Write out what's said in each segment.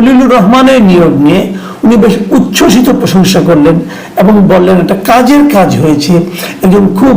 খলিলুর রহমানের নিয়োগ নিয়ে উনি বেশ উচ্ছ্বসিত প্রশংসা করলেন এবং বললেন একটা কাজের কাজ হয়েছে। একজন খুব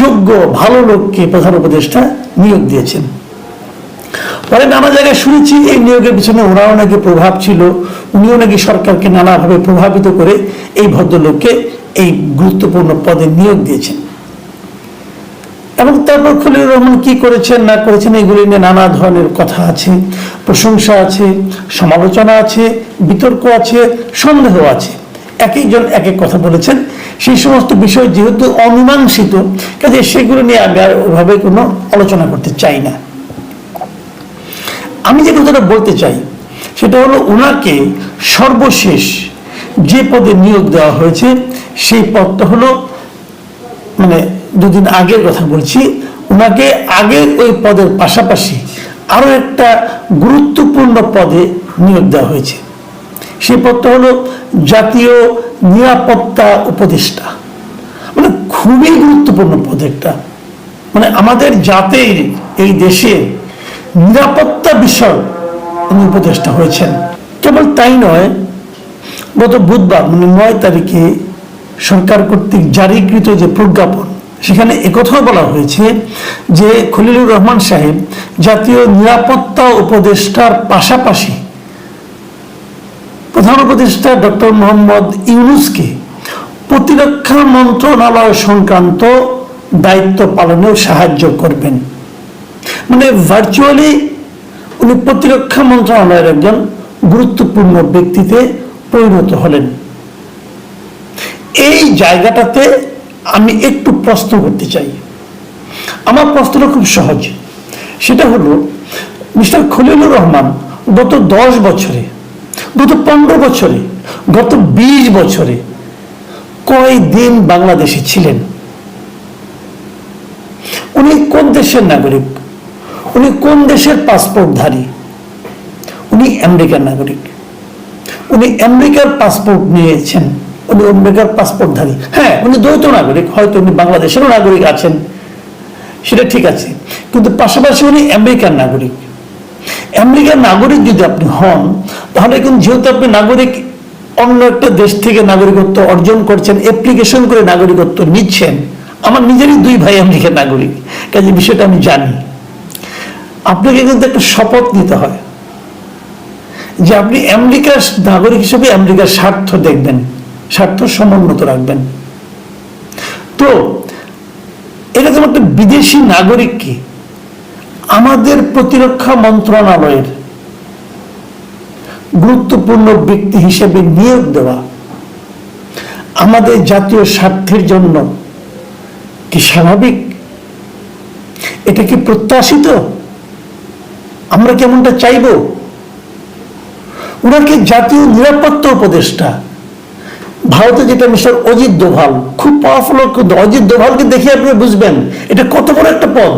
যোগ্য, ভালো লোককে প্রধান উপদেষ্টা নিয়োগ দিয়েছেন। পরে নানা জায়গায় শুনেছি এই নিয়োগের পিছনে ওনারও নাকি প্রভাব ছিল। উনিও নাকি সরকারকে নানাভাবে প্রভাবিত করে এই ভদ্রলোককে এই গুরুত্বপূর্ণ পদে নিয়োগ দিয়েছেন। এবং তারপর খলিলুর রহমান কি করেছেন, না করেছেন, এগুলি নিয়ে নানা ধরনের কথা আছে, প্রশংসা আছে, সমালোচনা আছে, বিতর্ক আছে, সন্দেহ আছে। এক একজন এক এক কথা বলেছেন। সেই সমস্ত বিষয় যেহেতু অমীমাংসিত, কাজে সেগুলো নিয়ে আমি আর ওভাবে কোনো আলোচনা করতে চাই না। আমি যে কথাটা বলতে চাই, সেটা হলো ওনাকে সর্বশেষ যে পদে নিয়োগ দেওয়া হয়েছে, সেই পদটা হলো মানে দুদিন আগের কথা বলছি ওনাকে আগের ওই পদের পাশাপাশি আরও একটা গুরুত্বপূর্ণ পদে নিয়োগ দেওয়া হয়েছে। সেই পদটা হলো জাতীয় নিরাপত্তা উপদেষ্টা। মানে খুবই গুরুত্বপূর্ণ পদ একটা। মানে আমাদের জাতির এই দেশে নিরাপত্তা বিষয় উনি উপদেষ্টা হয়েছেন। কেবল তাই নয়, গত বুধবার মানে নয় তারিখে সরকার কর্তৃক জারিকৃত যে প্রজ্ঞাপন সেখানে একথাও বলা হয়েছে যে খলিলুর রহমান সাহেব জাতীয় নিরাপত্তা উপদেষ্টার পাশাপাশি প্রধান উপদেষ্টা ডক্টর মোহাম্মদ ইউনুসকে প্রতিরক্ষা মন্ত্রণালয় সংক্রান্ত দায়িত্ব পালনেও সাহায্য করবেন। মানে ভার্চুয়ালি উনি প্রতিরক্ষা মন্ত্রণালয়ের একজন গুরুত্বপূর্ণ ব্যক্তিতে পরিণত হলেন। এই জায়গাটাতে আমি একটু প্রশ্ন করতে চাই। আমার প্রশ্নটা খুব সহজ। সেটা হলো, মিস্টার খলিলুর রহমান গত দশ বছরে, গত পনেরো বছরে, গত বিশ বছরে কয় দিন বাংলাদেশে ছিলেন? উনি কোন দেশের নাগরিক? উনি কোন দেশের পাসপোর্টধারী? উনি আমেরিকার নাগরিক। উনি আমেরিকার পাসপোর্ট নিয়েছেন। উনি আমেরিকার পাসপোর্টধারী। হ্যাঁ উনি দ্বৈত নাগরিক, হয়তো উনি বাংলাদেশেরও নাগরিক আছেন। সেটা ঠিক আছে। কিন্তু পাশাপাশি উনি আমেরিকার নাগরিক। আমেরিকার নাগরিক যদি আপনি হন, তাহলে কিন্তু যেহেতু আপনি নাগরিক, অন্য একটা দেশ থেকে নাগরিকত্ব অর্জন করছেন অ্যাপ্লিকেশন করে নাগরিকত্ব নিচ্ছেন, আমার নিজেরই দুই ভাই আমেরিকার নাগরিক, কাজে বিষয়টা আমি জানি। আপনাকে কিন্তু একটা শপথ নিতে হয়, যে আপনি আমেরিকার নাগরিক হিসেবে আমেরিকার স্বার্থ দেখবেন। স্বার্থ সমুন্নত রাখবেন। তো, এটা যেমন একটা বিদেশি নাগরিককে আমাদের প্রতিরক্ষা মন্ত্রণালয়ের গুরুত্বপূর্ণ ব্যক্তি হিসেবে নিয়োগ দেওয়া আমাদের জাতীয় স্বার্থের জন্য কি স্বাভাবিক? এটা কি প্রত্যাশিত? আমরা কেমনটা চাইব? ওনাকে জাতীয় নিরাপত্তা উপদেষ্টা? ভারতে যেটা মিস্টার অজিত দোভাল, খুব পাওয়ারফুল অজিত দোভালকে দেখে আপনি বুঝবেন, এটা কত বড় একটা পদ।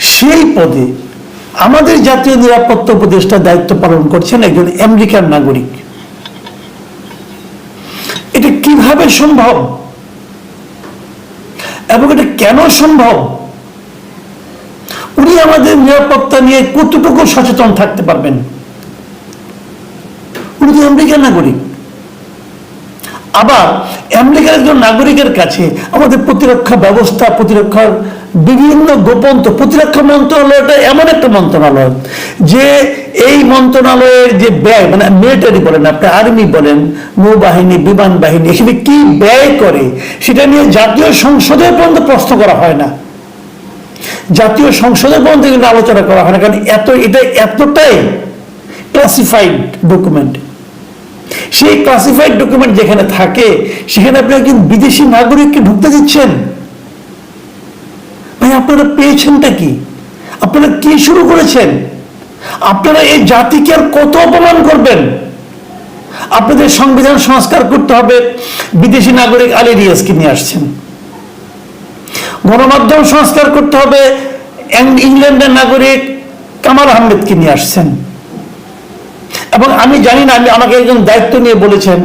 সেই পদে আমাদের জাতীয় নিরাপত্তা উপদেষ্টা দায়িত্ব পালন করছেন একজন আমেরিকান নাগরিক। এটা কীভাবে সম্ভব? এবং এটা কেন সম্ভব? উনি আমাদের নিরাপত্তা নিয়ে কতটুকু সচেতন থাকতে পারবেন? উনি তো আমেরিকার নাগরিক। আবার আমেরিকার একজন নাগরিকের কাছে আমাদের প্রতিরক্ষা ব্যবস্থা, প্রতিরক্ষার বিভিন্ন গোপন প্রতিরক্ষা মন্ত্রণালয়টা এমন একটা মন্ত্রণালয় যে এই মন্ত্রণালয়ের যে ব্যয় মানে মিলিটারি বলেন আপনি আর্মি বলেন, নৌবাহিনী, বিমান বাহিনী এখানে কি ব্যয় করে সেটা নিয়ে জাতীয় সংসদে পর্যন্ত প্রশ্ন করা হয় না। জাতীয় সংসদের পর্যন্ত কিন্তু আলোচনা করা হয় না, কারণ এত, এটা এতটাই ক্লাসিফাইড ডকুমেন্ট সেই ক্লাসিফাইড ডকুমেন্ট যেখানে থাকে, সেখানে আপনি একজন বিদেশি নাগরিককে ঢুকতে দিচ্ছেন। ভাই, আপনারা পেয়েছেনটা কি? আপনারা কি শুরু করেছেন? আপনারা এই জাতিকে আর কত অপমান করবেন? আপনাদের সংবিধান সংস্কার করতে হবে। বিদেশি নাগরিক আলী রিয়াজকে নিয়ে আসছেন। গণমাধ্যম সংস্কার করতে হবে। ইংল্যান্ডের নাগরিক কামাল আহমেদকে নিয়ে আসছেন। এবং আমি জানি না, আমি আমাকে একজন দায়িত্ব নিয়ে বলেছেন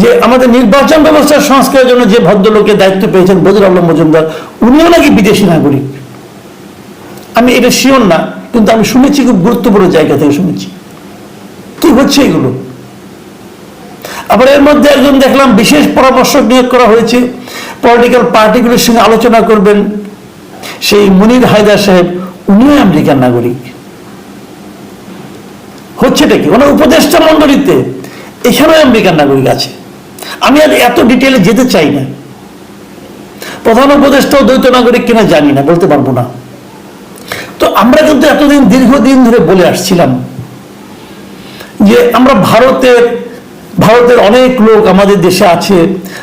যে আমাদের নির্বাচন ব্যবস্থার সংস্কারের জন্য যে ভদ্রলোকের দায়িত্ব পেয়েছেন বদির আলম মজুমদার, উনিও নাকি বিদেশি নাগরিক। আমি এটা শিওর না, কিন্তু আমি শুনেছি খুব গুরুত্বপূর্ণ জায়গা থেকে শুনেছি। কি হচ্ছে এগুলো? আবার এর মধ্যে একজন দেখলাম বিশেষ পরামর্শক নিয়োগ করা হয়েছে পলিটিক্যাল পার্টিগুলোর সঙ্গে আলোচনা করবেন, সেই মনির হায়দার সাহেব, উনিও আমেরিকার নাগরিক। হচ্ছেটা কি? ওনার উপদেষ্টা মন্ডলীতে এখানেও আমেরিকান নাগরিক আছে। আমি আর এত ডিটেলে যেতে চাই না। প্রধান উপদেষ্টাও দ্বৈত নাগরিক কিনা জানি না, বলতে পারব না। তো আমরা কিন্তু এতদিন দীর্ঘদিন ধরে বলে আসছিলাম যে আমরা ভারতের ভারতের অনেক লোক আমাদের দেশে আছে,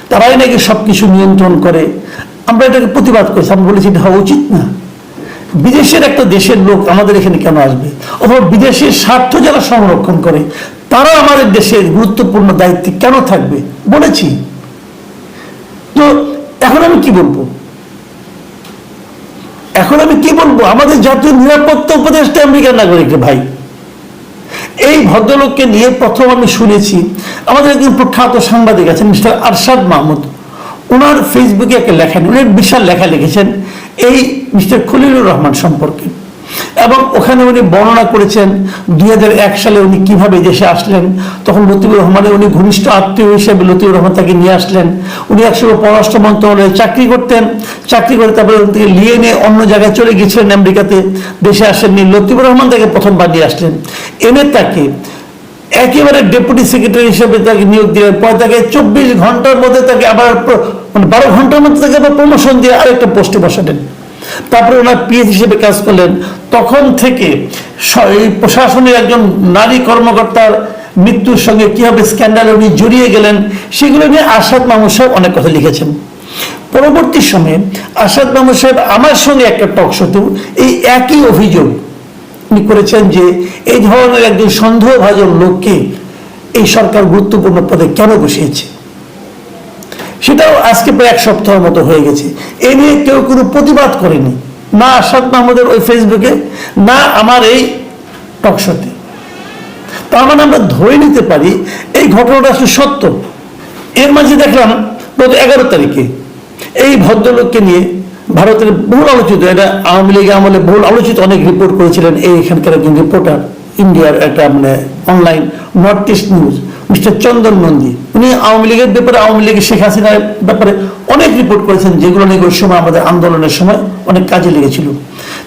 তারাই নাকি সবকিছু নিয়ন্ত্রণ করে। আমরা এটাকে প্রতিবাদ করছি। আমরা বলেছি এটা হওয়া উচিত না। বিদেশের একটা দেশের লোক আমাদের এখানে কেন আসবে? অথবা বিদেশের স্বার্থ যারা সংরক্ষণ করে, তারা আমাদের দেশের গুরুত্বপূর্ণ দায়িত্বে কেন থাকবে? বলেছি। তো এখন আমি কি বলব? এখন আমি কি বলব? আমাদের জাতীয় নিরাপত্তা উপদেষ্টা আমেরিকার নাগরিক ভাই। এই ভদ্রলোককে নিয়ে প্রথম আমি শুনেছি, আমাদের একজন প্রখ্যাত সাংবাদিক আছেন, মিস্টার আরশাদ মাহমুদ। ওনার ফেসবুকে একটা লেখা উনি বিশাল লেখা লিখেছেন, এই মিস্টার খলিলুর রহমান সম্পর্কে। এবং ওখানে উনি বর্ণনা করেছেন, দুই হাজার এক সালে উনি কীভাবে দেশে আসলেন, তখন লতিফুর রহমানের উনি ঘনিষ্ঠ আত্মীয় হিসেবে লতিফুর রহমান তাকে নিয়ে আসলেন। উনি একসময় পররাষ্ট্র মন্ত্রণালয়ে চাকরি করতেন, চাকরি করে তারপরে ওখান থেকে নিয়ে নিয়ে অন্য জায়গায় চলে গেছিলেন আমেরিকাতে, দেশে আসেননি। লতিফুর রহমান তাকে প্রথমবার নিয়ে আসলেন। এনে তাকে একেবারে ডেপুটি সেক্রেটারি হিসেবে তাকে নিয়োগ দিলেন পরে তাকে চব্বিশ ঘণ্টার মধ্যে তাকে আবার মানে বারো ঘণ্টার মধ্যে তাকে আবার প্রমোশন দিয়ে আরেকটা পোস্টে বসালেন। তারপরে ওনার পিএস হিসেবে কাজ করলেন। তখন থেকে প্রশাসনের একজন নারী কর্মকর্তার মৃত্যুর সঙ্গে কীভাবে স্ক্যান্ডালে উনি জড়িয়ে গেলেন, সেগুলো নিয়ে আসাদ মাহমুদ সাহেব অনেক কথা লিখেছেন। পরবর্তী সময়ে আসাদ মাহমুদ সাহেব আমার সঙ্গে একটা টক শোতেও এই একই অভিযোগ উনি করেছেন যে এই ধরনের একজন সন্দেহভাজন লোককে এই সরকার গুরুত্বপূর্ণ পদে কেন বসিয়েছে? সেটাও আজকে প্রায় এক সপ্তাহের মতো হয়ে গেছে। এ নিয়ে কেউ কোনো প্রতিবাদ করেনি। না আসাদ মাহমুদের ওই ফেসবুকে, না আমার এই টকশোতে তার মানে আমরা ধরে নিতে পারি এই ঘটনাটা আসলে সত্য। এর মাঝে দেখলাম গত এগারো তারিখে এই ভদ্রলোককে নিয়ে ভারতের বহু আলোচিত, এটা আওয়ামী লীগ আমলে বহু আলোচিত অনেক রিপোর্ট করেছিলেন এই এখানকার একজন রিপোর্টার ইন্ডিয়ার একটা মানে online north east news mister Chandan Nandi. উনি আওয়ামী লীগের ব্যাপারে আওয়ামী লীগের শেখ হাসিনার ব্যাপারে অনেক রিপোর্ট করেছেন, যেগুলো নিয়ে ওই সময় আমাদের আন্দোলনের সময় অনেক কাজে লেগেছিল।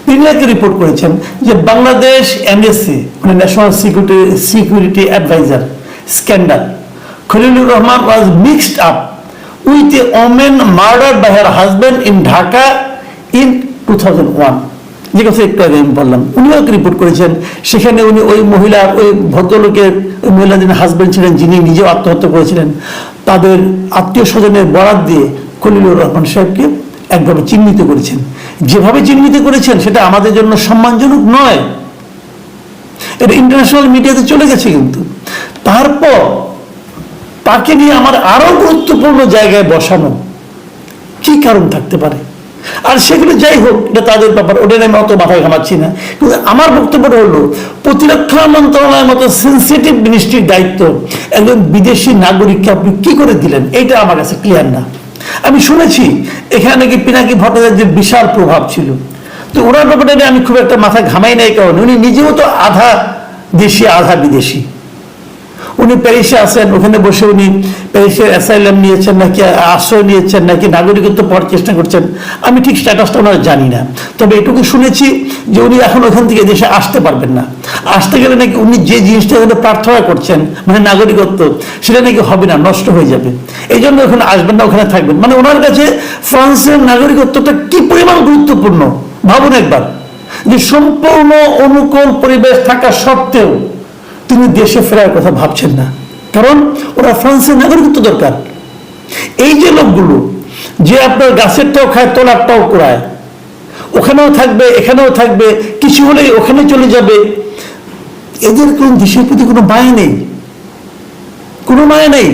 তিনি একটা রিপোর্ট করেছেন যে বাংলাদেশ এনএসসি মানে national security security adviser scandal Khalilur Rahman was mixed up with a women murder by her husband in Dhaka in two thousand one যে কথা একটু আগে আমি বললাম, উনিও রিপোর্ট করেছেন। সেখানে উনি ওই মহিলার ওই ভদ্রলোকের, ওই মহিলা যিনি হাজব্যান্ড ছিলেন, যিনি নিজেও আত্মহত্যা করেছিলেন, তাদের আত্মীয় স্বজনের বরাত দিয়ে খলিলুর রহমান সাহেবকে একভাবে চিহ্নিত করেছেন। যেভাবে চিহ্নিত করেছেন, সেটা আমাদের জন্য সম্মানজনক নয়। এটা ইন্টারন্যাশনাল মিডিয়াতে চলে গেছে কিন্তু। তারপর, তাকে নিয়ে আমার আরও গুরুত্বপূর্ণ জায়গায় বসানো কি কারণ থাকতে পারে? আর সেগুলো যাই হোক, এটা তাদের ব্যাপার ওটা আমি অত মাথায় ঘামাচ্ছি না। কিন্তু আমার বক্তব্যটা হলো, প্রতিরক্ষা মন্ত্রণালয়ের মতো সেন্সিটিভ মিনিস্ট্রির দায়িত্ব, একজন বিদেশি নাগরিককে আপনি কি করে দিলেন, এইটা আমার কাছে ক্লিয়ার না। আমি শুনেছি, এখানে নাকি পিনাকি ভট্টাচার্যের বিশাল প্রভাব ছিল। তো ওনার ব্যাপারটা আমি খুব একটা মাথা ঘামাই নাই, কারণ উনি নিজেও তো আধা দেশি, আধা বিদেশি। উনি প্যারিসে আছেন, ওখানে বসে উনি প্যারিসের অ্যাসাইলাম নিয়েছেন নাকি, আশ্রয় নিয়েছেন নাকি, নাগরিকত্ব পাওয়ার চেষ্টা করছেন, আমি ঠিক স্ট্যাটাসটা ওনার জানি না। তবে এটুকু শুনেছি যে উনি এখন ওখান থেকে দেশে আসতে পারবেন না। আসতে গেলে নাকি উনি যে জিনিসটা এখানে প্রার্থনা করছেন মানে নাগরিকত্ব, সেটা নাকি হবে না, নষ্ট হয়ে যাবে। এই জন্য ওখানে আসবেন না, ওখানে থাকবেন। মানে ওনার কাছে ফ্রান্সের নাগরিকত্বটা কি পরিমাণ গুরুত্বপূর্ণ? ভাবুন একবার। যে সম্পূর্ণ অনুকূল পরিবেশ থাকা সত্ত্বেও তিনি দেশে ফেরার কথা ভাবছেন না। কারণ ওরা ফ্রান্সের নাগরিকত্ব দরকার। এই যে লোকগুলো, যে আপনার গাছেরটাও খায় তোলারটাও করায় ওখানেও থাকবে, এখানেও থাকবে, কিছু হলেই ওখানে চলে যাবে। এদের কোন দেশের প্রতি কোনো মায়া নেই। কোনো মায়া নেই।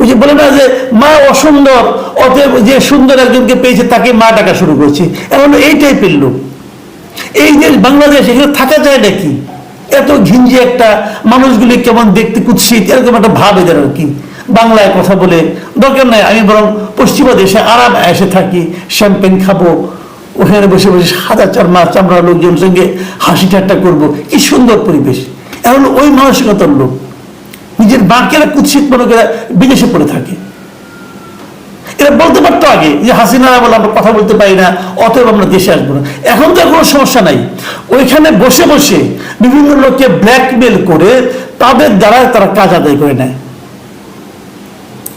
ওই যে বলে না যে, মা অসুন্দর, অতএব যে সুন্দর একজনকে পেয়েছে, তাকে মা ডাকা শুরু করেছে। এমন এই টাইপের লোক। এই যে বাংলাদেশ, এখানে থাকা যায় নাকি? এত ঘিঞ্জি একটা মানুষগুলি কেমন দেখতে কুৎসিত, এরকম একটা ভাব এদের আর কি। বাংলায় কথা বলে দরকার নাই, আমি বরং পশ্চিমা দেশে আরাম এসে থাকি শ্যাম্পেন খাব, ওখানে বসে বসে সাদা চারমা, চামড়া লোকজন সঙ্গে হাসি ঠাট্টা করব, কি সুন্দর পরিবেশ। এখন ওই মানসিকতার লোক, নিজের বাঁকেরা কুৎসিত মনে করে বিদেশে পড়ে থাকে। এরা বলতে পারতো আগে যে হাসিনারা বলে আমরা কথা বলতে পারি না, অতএব আমরা দেশে আসব না। এখন তো কোনো সমস্যা নাই। ওইখানে বসে বসে বিভিন্ন লোককে ব্ল্যাকমেল করে তাদের দ্বারা তারা কাজ আদায় করে নেয়।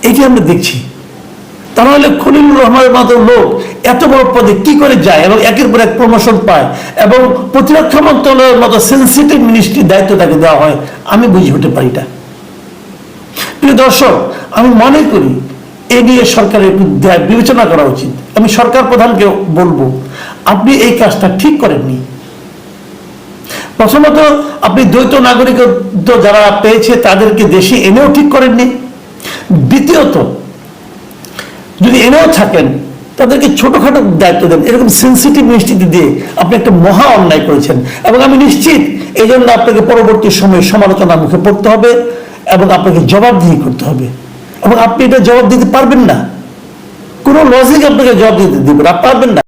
এটি আমরা দেখছি। তা নাহলে খলিলুর রহমানের মতো লোক। এত বড় পদে কি করে যায় এবং একের পর এক প্রমোশন পায় এবং প্রতিরক্ষা মন্ত্রণালয়ের মতো সেন্সিটিভ মিনিস্ট্রির দায়িত্ব তাকে দেওয়া হয়, আমি বুঝে উঠতে পারি না। প্রিয় দর্শক, আমি মনে করি এ নিয়ে সরকারের বিবেচনা করা উচিত। আমি সরকার প্রধানকে বলব, আপনি এই কাজটা ঠিক করেননি। প্রথমত, আপনি দ্বৈত নাগরিকত্ব যারা পেয়েছে তাদেরকে দেশে এনেও ঠিক করেননি। দ্বিতীয়ত, যদি এনেও থাকেন, তাদেরকে ছোটখাটো দায়িত্ব দেন। এরকম সেন্সিটিভ মিনিস্ট্রিতে দিয়ে আপনি একটা মহা অন্যায় করেছেন। এবং আমি নিশ্চিত এই জন্য আপনাকে পরবর্তী সময়ে সমালোচনার মুখে পড়তে হবে এবং আপনাকে জবাবদিহি করতে হবে। এবং আপনি এটা জবাব দিতে পারবেন না। কোনো লজিক আপনাকে জবাব দিতে দিবেন আপনি পারবেন না।